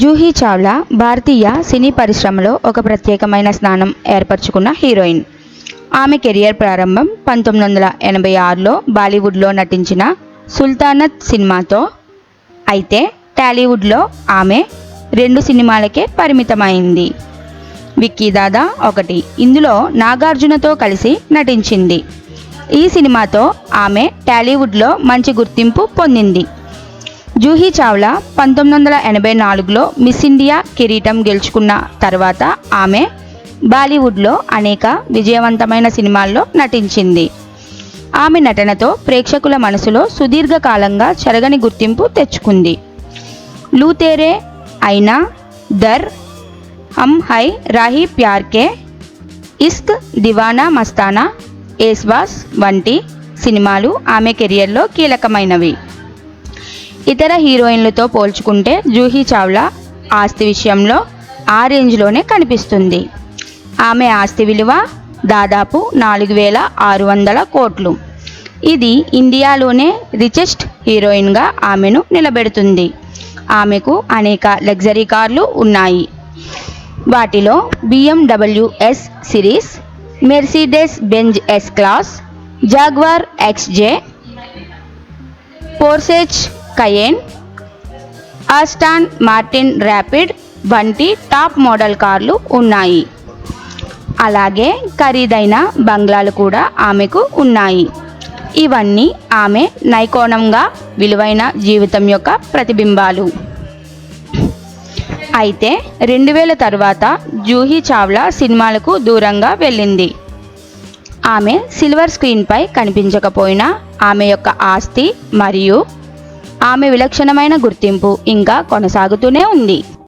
జూహీ చావ్లా భారతీయ సినీ పరిశ్రమలో ఒక ప్రత్యేకమైన స్థానం ఏర్పరచుకున్న హీరోయిన్. ఆమె కెరియర్ ప్రారంభం పంతొమ్మిది వందల ఎనభై ఆరులో బాలీవుడ్లో నటించిన సుల్తానత్ సినిమాతో అయితే టాలీవుడ్లో ఆమె రెండు సినిమాలకే పరిమితమైంది. విక్కీ దాదా ఒకటి ఇందులో నాగార్జునతో కలిసి నటించింది. ఈ సినిమాతో ఆమె టాలీవుడ్లో మంచి గుర్తింపు పొందింది. జూహీ చావ్లా పంతొమ్మిది వందల ఎనభై నాలుగులో మిస్ ఇండియా కిరీటం గెలుచుకున్న తర్వాత ఆమె బాలీవుడ్లో అనేక విజయవంతమైన సినిమాల్లో నటించింది. ఆమె నటనతో ప్రేక్షకుల మనసులో సుదీర్ఘకాలంగా చెరగని గుర్తింపు తెచ్చుకుంది. లూతేరే అయినా దర్ హమ్ హై రాహి ప్యార్కే ఇస్క్ దివానా మస్తానా ఏస్వాస్ వంటి సినిమాలు ఆమె కెరియర్లో కీలకమైనవి. ఇతర హీరోయిన్లతో పోల్చుకుంటే జూహీ చావ్లా ఆస్తి విషయంలో ఆ రేంజ్లోనే కనిపిస్తుంది. ఆమె ఆస్తి విలువ దాదాపు నాలుగు వేల ఆరు వందల కోట్లు. ఇది ఇండియాలోనే రిచెస్ట్ హీరోయిన్గా ఆమెను నిలబెడుతుంది. ఆమెకు అనేక లగ్జరీ కార్లు ఉన్నాయి. వాటిలో BMWs series Mercedes Benz S class Jaguar XJ Porsche Cayenne Aston Martin Rapide వంటి టాప్ మోడల్ కార్లు ఉన్నాయి. అలాగే ఖరీదైన బంగ్లాలు కూడా ఆమెకు ఉన్నాయి. ఇవన్నీ ఆమె నైకోణంగా విలువైన జీవితం యొక్క ప్రతిబింబాలు. అయితే రెండు వేల తర్వాత జూహీ చావ్లా సినిమాలకు దూరంగా వెళ్ళింది. ఆమె సిల్వర్ స్క్రీన్పై కనిపించకపోయినా ఆమె యొక్క ఆస్తి మరియు ఆమె విలక్షణమైన గుర్తింపు ఇంకా కొనసాగుతూనే ఉంది.